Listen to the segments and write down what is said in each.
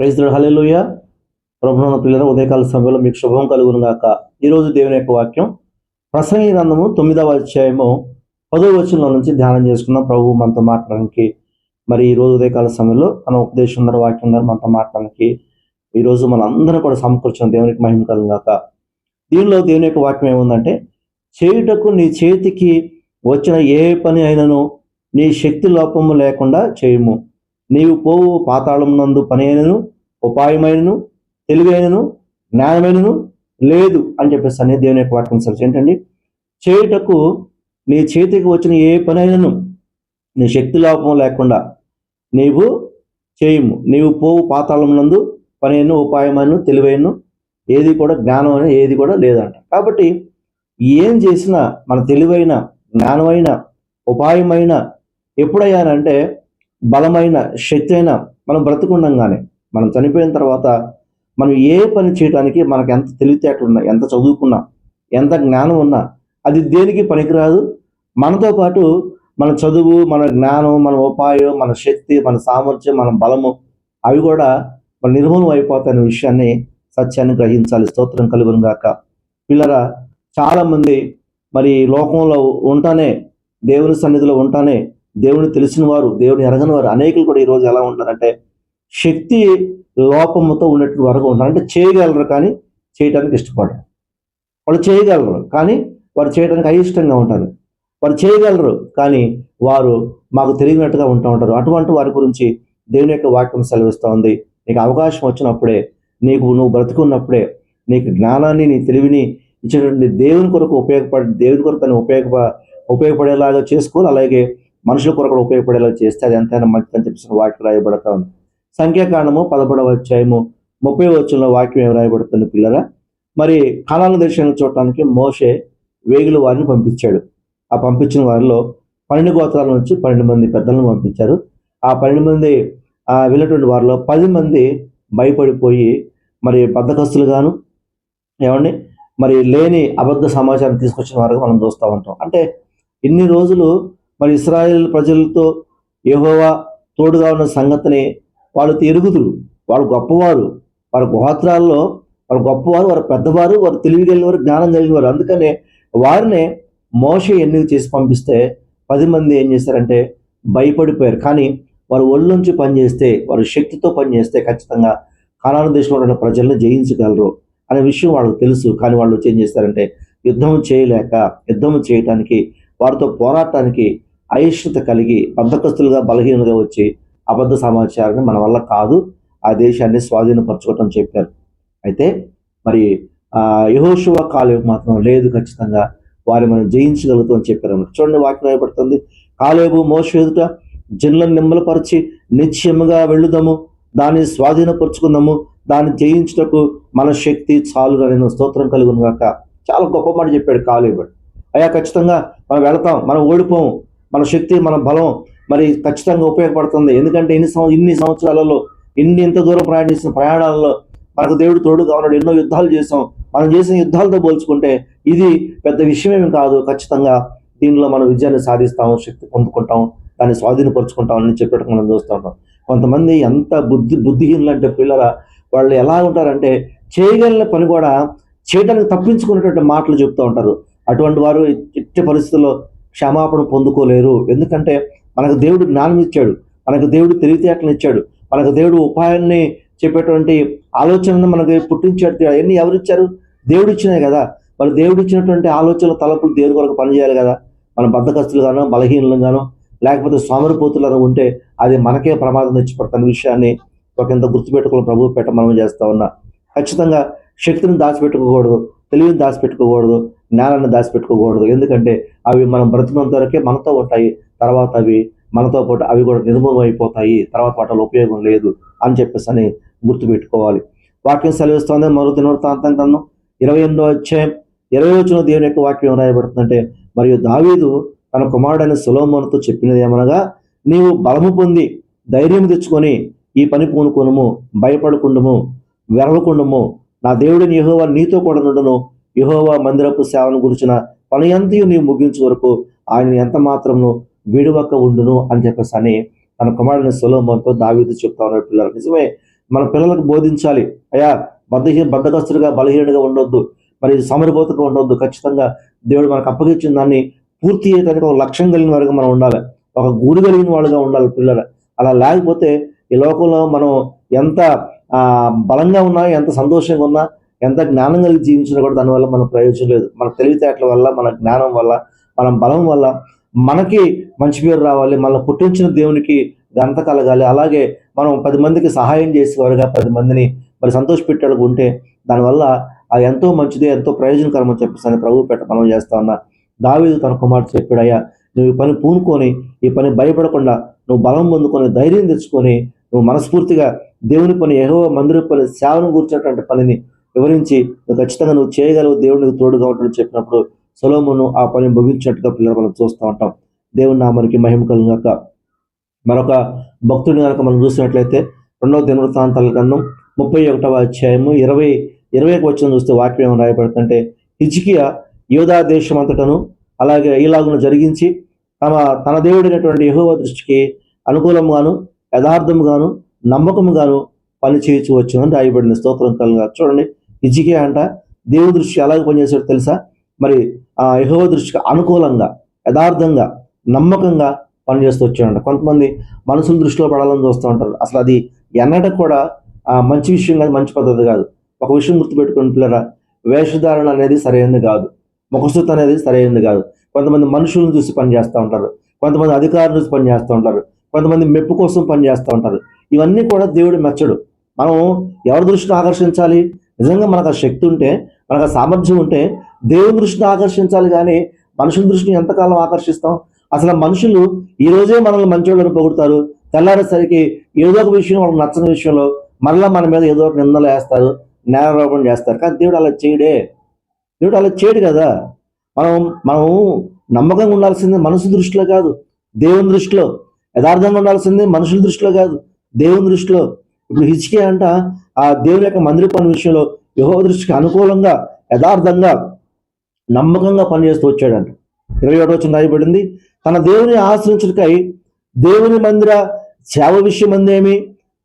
Praise hallelujah ప్రభుత్వ పిల్లల ఉదయకాల సమయంలో మీకు శుభం కలుగును గాక ఈరోజు దేవుని యొక్క వాక్యం ప్రసంగి గ్రంథము తొమ్మిదవ అధ్యాయము పదవ వచనంలో నుంచి ధ్యానం చేసుకున్నాం ప్రభు మనతో మాట్లాడడానికి. మరి ఈ రోజు ఉదయకాల సమయంలో మన ఉపదేశం ద్వారా వాక్యం ద్వారా మనతో మాట్లాడడానికి. ఈరోజు మన అందరం కూడా సమకూర్చిన దేవునికి మహిమ కలుగు గాక దీనిలో దేవుని యొక్క వాక్యం ఏముందంటే చేయుటకు నీ చేతికి వచ్చిన ఏ పని అయినను నీ శక్తి లోపము లేకుండా చేయము. నీవు పోవు పాతాళం నందు పని అయినను ఉపాయమైనను తెలివైనను జ్ఞానమైనను లేదు అని చెప్పేసి అనే దేవుని యొక్క వాక్యం సరిచి ఏంటండి చేయుటకు నీ చేతికి వచ్చిన ఏ పని అయినను నీ శక్తి లోపం లేకుండా నీవు చేయము. నీవు పోవు పాతాళం నందు పని ఉపాయమైన తెలివైన ఏది కూడా జ్ఞానం అయినా ఏది కూడా లేదంట. కాబట్టి ఏం చేసినా మన తెలివైన జ్ఞానమైన ఉపాయమైన ఎప్పుడయ్యానంటే బలమైన శక్తి అయినా మనం బ్రతుకుండంగానే మనం చనిపోయిన తర్వాత మనం ఏ పని చేయడానికి మనకు ఎంత తెలివితేటలున్నా ఎంత చదువుకున్నా ఎంత జ్ఞానం ఉన్నా అది దేనికి పనికిరాదు? మనతో పాటు మన చదువు మన జ్ఞానం మన ఉపాయం మన శక్తి మన సామర్థ్యం మన బలము అవి కూడా మన నిర్మూలం అయిపోతాయనే విషయాన్ని సత్యాన్ని గ్రహించాలి. స్తోత్రం కలుగును గాక. పిల్లరా చాలామంది మరి లోకంలో ఉంటానే దేవుని సన్నిధిలో ఉంటానే దేవుని తెలిసిన వారు దేవుని ఎరగని వారు అనేకులు కూడా ఈరోజు ఎలా ఉంటారంటే శక్తి లోపముతో ఉన్నట్టు వరకు ఉంటారు అంటే చేయగలరు కానీ చేయటానికి ఇష్టపడరు. వాళ్ళు చేయగలరు కానీ వారు చేయడానికి అయిష్టంగా ఉంటారు. వారు చేయగలరు కానీ వారు మాకు తెలియనట్టుగా ఉంటూ ఉంటారు. అటువంటి వారి గురించి దేవుని యొక్క వాక్యం సెలవిస్తూ ఉంది. నీకు అవకాశం వచ్చినప్పుడే నీకు నువ్వు బ్రతుకున్నప్పుడే నీకు జ్ఞానాన్ని నీ తెలివిని ఇచ్చినటువంటి దేవుని కొరకు ఉపయోగపడి దేవుని కొరకు తను ఉపయోగ ఉపయోగపడేలాగా చేసుకోవాలి అలాగే మనుషుల కొరకు ఉపయోగపడేలా చేస్తే అది ఎంతైనా మంచిదని చెప్పేసి వాక్యం రాయబడతా ఉంది. సంఖ్యాకాండము పదకొండవ అధ్యాయము ముప్పై వచ్చంలో వాక్యం ఏమి రాయబడుతుంది పిల్లరా? మరి కాలాల దర్శనం చూడటానికి మోషే వేగులు వారిని పంపించాడు. ఆ పంపించిన వారిలో పన్నెండు గోత్రాల నుంచి పన్నెండు మంది పెద్దలను పంపించారు. ఆ పన్నెండు మంది ఆ వెళ్ళినటువంటి వారిలో పది మంది భయపడిపోయి మరి బద్దకస్తులుగాను ఏమండి? మరి లేని అబద్ధ సమాచారం తీసుకొచ్చిన వారు మనం చూస్తూ ఉంటాం. అంటే ఇన్ని రోజులు మరి ఇస్రాయేల్ ప్రజలతో యహోవా తోడుగా ఉన్న సంగతిని వాళ్ళు తిరుగుతురు వాళ్ళు గొప్పవారు. వారి గోత్రాల్లో వారు గొప్పవారు వారు పెద్దవారు వారు తెలివి కలిగినవారు జ్ఞానం కలిగినవారు. అందుకనే వారినే మోస ఎన్నిక చేసి పంపిస్తే పది మంది ఏం చేశారంటే భయపడిపోయారు. కానీ వారు ఒళ్ళుంచి పనిచేస్తే వారు శక్తితో పనిచేస్తే ఖచ్చితంగా కానాన దేశంలో ఉన్న ప్రజల్ని జయించగలరు అనే విషయం వాళ్ళకి తెలుసు. కానీ వాళ్ళు వచ్చి ఏం చేస్తారంటే యుద్ధం చేయలేక యుద్ధం చేయటానికి వారితో పోరాటానికి అయిష్టత కలిగి బద్ధకస్తులుగా బలహీనగా వచ్చి అబద్ధ సమాచారాన్ని మన వల్ల కాదు. ఆ దేశాన్ని స్వాధీనపరచుకోవటం చెప్పారు. అయితే మరి యహోశివ యహోశువ మాత్రం లేదు ఖచ్చితంగా. వారి మనం జయించగలుగుతాం అని చెప్పారు అన్నమాట. చూడండి వాక్యం రాయబడుతుంది. కాలేబు మోస ఎదుట జనులను నిమ్మలపరిచి నిత్యముగా వెళ్ళుదాము. దాన్ని స్వాధీనపరుచుకుందాము దాన్ని జయించుటకు మన శక్తి చాలు నేను స్తోత్రం కలుగును చాలా గొప్ప మాట చెప్పాడు కాలేబు. అయ్యా ఖచ్చితంగా మనం వెళతాం. మనం ఓడిపోము. మన శక్తి మన బలం మరి ఖచ్చితంగా ఉపయోగపడుతుంది. ఎందుకంటే ఇన్ని సంవ ఇన్ని సంవత్సరాలలో ఇన్ని ఇంత దూరం ప్రయాణిస్తున్న ప్రయాణాలలో మనకు దేవుడు తోడుగా ఉన్నాడు. ఎన్నో యుద్ధాలు చేసాం మనం చేసిన యుద్ధాలతో పోల్చుకుంటే ఇది పెద్ద విషయమేమి కాదు. ఖచ్చితంగా దీనిలో మనం విజయాన్ని సాధిస్తాం శక్తి పొందుకుంటాం దాన్ని స్వాధీనపరుచుకుంటాం అని చెప్పేటట్టు మనం చూస్తూ ఉంటాం. కొంతమంది ఎంత బుద్ధి బుద్ధిహీనులు అంటే పిల్లల వాళ్ళు ఎలా ఉంటారంటే చేయగలిగిన పని కూడా చేయడానికి తప్పించుకునేటువంటి మాటలు చెప్తూ ఉంటారు. అటువంటి వారు ఎట్టి పరిస్థితుల్లో క్షమాపణ పొందుకోలేరు. ఎందుకంటే మనకు దేవుడు జ్ఞానం ఇచ్చాడు మనకు దేవుడు తెలివితేటలు ఇచ్చాడు. మనకు దేవుడు ఉపాయాన్ని చెప్పేటువంటి ఆలోచనను మనకు పుట్టించాడు. అవన్నీ ఎవరు ఇచ్చారు దేవుడు ఇచ్చినాయి కదా. మరి దేవుడు ఇచ్చినటువంటి ఆలోచనల తలపులు దేవుని కొరకు పనిచేయాలి కదా. మన బద్దకస్తులు కాను బలహీనలు బలహీనలుగానో లేకపోతే సోమరిపోతులను ఉంటే అది మనకే ప్రమాదం తెచ్చిపడుతున్న విషయాన్ని ఒకంత గుర్తుపెట్టుకుని ప్రభు పెట్ట మనం చేస్తా ఉన్నా. ఖచ్చితంగా శక్తిని దాచిపెట్టుకోకూడదు. తెలివిని దాచిపెట్టుకోకూడదు. జ్ఞానాన్ని దాచిపెట్టుకోకూడదు. ఎందుకంటే అవి మనం బ్రతికినంత వరకే మనతో ఉంటాయి. తర్వాత అవి మనతో పాటు అవి కూడా నిర్మూలం అయిపోతాయి తర్వాత వాటిలో ఉపయోగం లేదు అని చెప్పేసి అని గుర్తుపెట్టుకోవాలి. వాక్యం సెలవిస్తోంది. మరో దినవృత్తాంతం గ్రంథం ఇరవై ఎనిమిదో వచ్చే ఇరవై వచ్చిన దేవుని యొక్క వాక్యం రాయబడుతుందంటే మరియు దావీదు తన కుమారుడైన సులోమోనుతో చెప్పినది ఏమనగా నీవు బలము పొంది ధైర్యం తెచ్చుకొని ఈ పని పూనుకొనుము భయపడకుండము వెరవకుండము. నా దేవుడిని యహోవా నీతో కూడా నుండును. యెహోవా మందిరపు సేవను గురించిన పని నీవు ముగించే వరకు ఆయన ఎంత మాత్రమును విడువక ఉండును అని చెప్పేసి అని తన కుమారుని సులభంతో దావీదు చెప్తా ఉన్నాడు పిల్లలు నిజమే మన పిల్లలకు బోధించాలి. అయ్యా బద్దహీన బద్ధకస్తుడిగా బలహీనుడిగా ఉండొద్దు. మరి సమరబోతగా ఉండొద్దు. ఖచ్చితంగా దేవుడు మనకు అప్పగించిన దాన్ని పూర్తి చేయడానికి ఒక లక్ష్యం కలిగిన వారుగా మనం ఉండాలి. ఒక గురి కలిగిన వాళ్ళుగా ఉండాలి పిల్లలు. అలా లేకపోతే ఈ లోకంలో మనం ఎంత బలంగా ఉన్నా ఎంత సంతోషంగా ఉన్నా ఎంత జ్ఞానం కలిగి జీవించినా కూడా దానివల్ల మనకు ప్రయోజనం లేదు. మన తెలివితేటల వల్ల మన జ్ఞానం వల్ల మన బలం వల్ల మనకి మంచి పేరు రావాలి. మన పుట్టించిన దేవునికి ఘనత కలగాలి అలాగే మనం పది మందికి సహాయం చేసేవారుగా పది మందిని మరి సంతోషపెట్టేలాగా ఉంటే దానివల్ల అది ఎంతో మంచిది ఎంతో ప్రయోజనకరం అని చెప్పేసి అని ప్రభు పెట్ట మనం చేస్తా ఉన్నా. దావీదు తన కుమారుడు చెప్పాడయ్యా నువ్వు ఈ పని పూనుకొని ఈ పని భయపడకుండా నువ్వు బలం పొందుకొని ధైర్యం తెచ్చుకొని నువ్వు మనస్ఫూర్తిగా దేవుని పని ఏహో మందిర పని సేవను కూర్చున్నటువంటి పనిని వివరించి ఖచ్చితంగా నువ్వు చేయగలవు దేవునికి తోడుగా ఉంటాడు చెప్పినప్పుడు సొలోమును ఆ పని ముగించినట్టుగా పిల్లలు మనం చూస్తూ ఉంటాం. దేవుని నామానికి మహిమ కలుగాక మరొక భక్తుడిని కనుక మనం చూసినట్లయితే రెండవ దినవృత్తాంతాల గ్రంథం ముప్పై ఒకటవ అధ్యాయము ఇరవై ఇరవై వచ్చిన చూస్తే వాక్యం ఏమని రాయబడుతుంటే హిజ్కియా యోధా దేశం అంతటను అలాగే ఈలాగును జరిగించి తమ తన దేవుడైనటువంటి యహోవ దృష్టికి అనుకూలముగాను యథార్థముగాను నమ్మకముగాను పని చేయొచ్చు వచ్చునని రాయబడిన స్తోత్రం కలుగా చూడండి ఇజికే అంట దేవుడి దృష్టి ఎలాగ పనిచేశాడు తెలుసా? మరి ఆ యెహోవా దృష్టికి అనుకూలంగా యథార్థంగా నమ్మకంగా పనిచేస్తూ వచ్చాడంట. కొంతమంది మనుషుల దృష్టిలో పడాలని చూస్తూ ఉంటారు. అసలు అది ఎన్నటకు కూడా మంచి విషయం కాదు మంచి పద్ధతి కాదు. ఒక విషయం గుర్తుపెట్టుకుని పిల్లరా. వేషధారణ అనేది సరైనది కాదు. ముఖస్థుతి అనేది సరైనది కాదు. కొంతమంది మనుషులను చూసి పని చేస్తూ ఉంటారు. కొంతమంది అధికారులు చూసి పని చేస్తూ ఉంటారు. కొంతమంది మెప్పు కోసం పని చేస్తూ ఉంటారు. ఇవన్నీ కూడా దేవుడు మెచ్చడు. మనం ఎవరి దృష్టిని ఆకర్షించాలి? నిజంగా మనకు ఆ శక్తి ఉంటే మనకు ఆ సామర్థ్యం ఉంటే దేవుని దృష్టిని ఆకర్షించాలి కానీ మనుషుల దృష్టిని ఎంతకాలం ఆకర్షిస్తాం? అసలు మనుషులు ఈ రోజే మనల్ని మంచోళ్ళని పొగుడతారు. తెల్లారేసరికి ఏదో ఒక విషయం వాళ్ళకి నచ్చని విషయంలో మరలా మన మీద ఏదో ఒక నిందలు వేస్తారు నేరారోపణ చేస్తారు. కానీ దేవుడు అలా చేయడే. దేవుడు అలా చేయడు కదా. మనం మనం నమ్మకంగా ఉండాల్సింది మనసు దృష్టిలో కాదు దేవుని దృష్టిలో. యథార్థంగా ఉండాల్సింది మనుషుల దృష్టిలో కాదు దేవుని దృష్టిలో. ఇప్పుడు హిచ్కే అంట ఆ దేవుని యొక్క మందిర పని విషయంలో యహో దృష్టికి అనుకూలంగా యథార్థంగా నమ్మకంగా పనిచేస్తూ వచ్చాడంట. ఇరవై ఒకటి వచ్చిన రాయబడింది. తన దేవుని ఆశ్రయించుటకై దేవుని మందిర సేవ విషయం అందేమి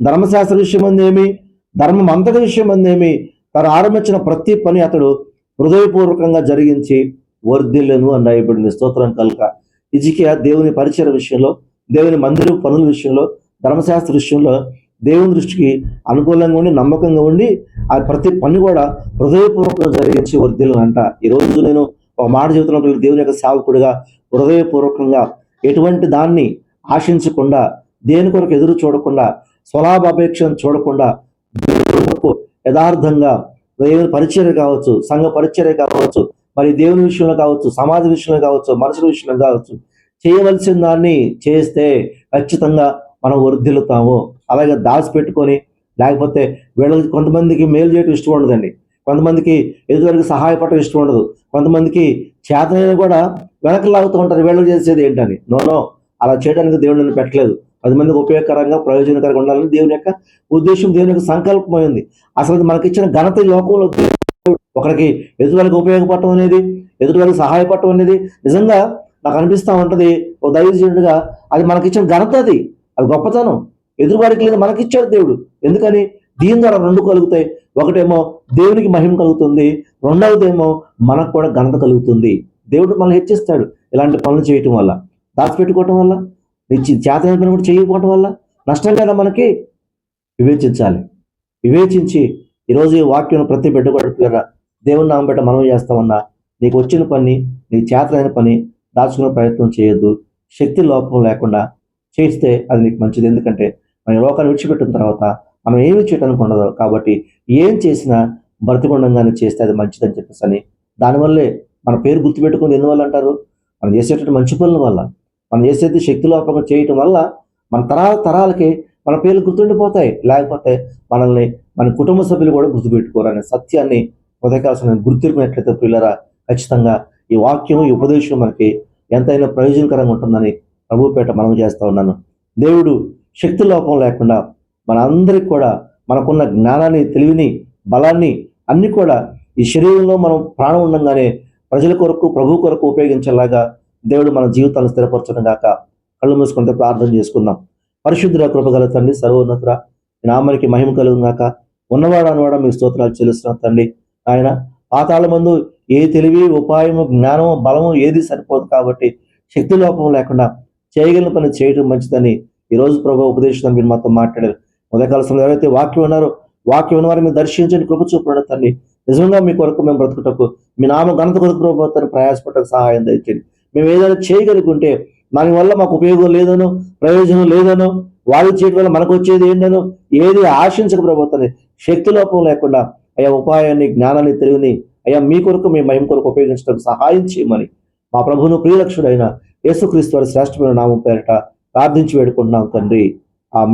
ధర్మశాస్త్ర విషయం అందేమి ధర్మం అంతటి విషయం అందేమి తను ఆరంభించిన ప్రతి పని అతడు హృదయపూర్వకంగా జరిగించి వర్ధిల్లను అని రాయబడింది. స్తోత్రం కనుక ఇజికియా దేవుని పరిచయ విషయంలో దేవుని మందిరం పనుల విషయంలో ధర్మశాస్త్ర విషయంలో దేవుని దృష్టికి అనుకూలంగా ఉండి నమ్మకంగా ఉండి ఆ ప్రతి పని కూడా హృదయపూర్వకంగా జరిగించి వర్ధిల్లను అంట ఈ రోజు నేను ఒక మాట చెబుతున్నప్పుడు దేవుని యొక్క సేవకుడిగా హృదయపూర్వకంగా ఎటువంటి దాన్ని ఆశించకుండా దేని కొరకు ఎదురు చూడకుండా స్వలాభాపేక్షను చూడకుండా యథార్థంగా దేవుని పరిచర్య కావచ్చు సంఘ పరిచర్య కావచ్చు మరి దేవుని విషయంలో కావచ్చు సమాజ విషయంలో కావచ్చు మనుషుల విషయంలో కావచ్చు చేయవలసిన దాన్ని చేస్తే ఖచ్చితంగా మనం వర్ధిల్లుతాము. అలాగే దాచిపెట్టుకొని లేకపోతే వీళ్ళకి కొంతమందికి మేలు చేయడం ఇష్టం ఉండదండి. కొంతమందికి ఎదుటివారికి సహాయపడటం ఇష్టం ఉండదు. కొంతమందికి చేతనైనా కూడా వెనక్కి లాగుతూ ఉంటారు. వీళ్ళు చేసేది ఏంటని? నోనో అలా చేయడానికి దేవుడు నన్ను పెట్టలేదు. పది మందికి ఉపయోగకరంగా ప్రయోజనకరంగా ఉండాలని దేవుని యొక్క ఉద్దేశం దేవుని యొక్క సంకల్పమైంది అసలు మనకిచ్చిన ఘనత లోకంలో ఒకరికి ఎదుటివారికి ఉపయోగపడటం అనేది ఎదుటివారికి సహాయపడటం అనేది నిజంగా నాకు అనిపిస్తూ ఉంటుంది. ఒక దైవజనుడిగా అది మనకిచ్చిన ఘనత అది. అది గొప్పతనం. ఎదురువారికి లేదు మనకిచ్చాడు దేవుడు. ఎందుకని? దీని ద్వారా రెండు కలుగుతాయి. ఒకటేమో దేవునికి మహిమ కలుగుతుంది. రెండవదేమో మనకు కూడా ఘనత కలుగుతుంది. దేవుడు మనల్ని హెచ్చిస్తాడు ఇలాంటి పనులు చేయటం వల్ల. దాచిపెట్టుకోవటం వల్ల నిచ్చి చేతన పని కూడా చేయకపోవటం వల్ల నష్టం కదా మనకి? వివేచించాలి. వివేచించి ఈరోజు ఈ వాక్యం ప్రతి బిడ్డ కూడా దేవుని నామం బట్ట మనం చేస్తామన్నా నీకు వచ్చిన పని నీ చేతలైన పని దాచుకునే ప్రయత్నం చేయొద్దు. శక్తి లోపం లేకుండా చేస్తే అది నీకు మంచిది. ఎందుకంటే మన లోకాన్ని విడిచిపెట్టిన తర్వాత మనం ఏమి చేయడానికి ఉండదు. కాబట్టి ఏం చేసినా బ్రతికుండంగానే చేస్తే అది మంచిదని చెప్పేసి అని దానివల్లే మన పేరు గుర్తుపెట్టుకుంది ఎందువల్ల అంటారు? మనం చేసేటటువంటి మంచి పనుల వల్ల మనం చేసేది శక్తి లోపంగా చేయటం వల్ల మన తరాల తరాలకి మన పేర్లు గుర్తుండిపోతాయి. లేకపోతే మనల్ని మన కుటుంబ సభ్యులు కూడా గుర్తుపెట్టుకోరనే సత్యాన్ని ఉదయకాల్సిన గుర్తిరిపినట్లయితే పిల్లరా ఖచ్చితంగా ఈ వాక్యం ఈ ఉపదేశం మనకి ఎంతైనా ప్రయోజనకరంగా ఉంటుందని ప్రభుపేట మనం చేస్తూ ఉన్నాను. దేవుడు శక్తి లోపం లేకుండా మన అందరికి కూడా మనకున్న జ్ఞానాన్ని తెలివిని బలాన్ని అన్ని కూడా ఈ శరీరంలో మనం ప్రాణం ఉండంగానే ప్రజల కొరకు ప్రభు కొరకు ఉపయోగించేలాగా దేవుడు మన జీవితాన్ని స్థిరపరచడం గాక కళ్ళు మూసుకుంటే ప్రార్థన చేసుకుందాం. పరిశుద్ధుల కృపగల తండ్రి సర్వోన్నతుర మీ మహిమ కలుగునాక ఉన్నవాడు అనవాడ మీకు స్తోత్రాలు చెల్లిస్తున్నాం తండ్రి. ఆయన పాతాళ మందు ఏ తెలివి ఉపాయము జ్ఞానము బలము ఏది సరిపోదు కాబట్టి శక్తి లోపం లేకుండా చేయగలిగిన పని చేయడం మంచిదని ఈ రోజు ప్రభు ఉపదేశం మీరు మాతో మాట్లాడారు. ఉదయకాల సమయంలో ఎవరైతే వాక్యం ఉన్నారో వాక్యం ఉన్న వారిని మీరు దర్శించండి కృప చూపడం తండ్రి. నిజంగా మీ కొరకు మేము బ్రతుకుటకు మీ నామ ఘనత కొరకు ప్రభుత్వాన్ని ప్రయాసపడటకు సహాయం దయచేయండి. మేము ఏదైనా చేయగలుగుంటే దానివల్ల మాకు ఉపయోగం లేదనో ప్రయోజనం లేదనో వాళ్ళు చేయడం వల్ల మనకు వచ్చేది ఏంటనో ఏది ఆశించక ప్రభుత్వాన్ని శక్తి లోపం లేకుండా అయ్యా ఉపాయాన్ని జ్ఞానాన్ని తెలివిని అయ్యా మీ కొరకు మీ మహిమ కొరకు ఉపయోగించడానికి సహాయం చేయమని మా ప్రభువును ప్రియలక్షుడైన యేసుక్రీస్తు వారి శ్రేష్టమైన నామం పేరిట ప్రార్థించి వేడుకుంటున్నాం తండ్రి. ఆమె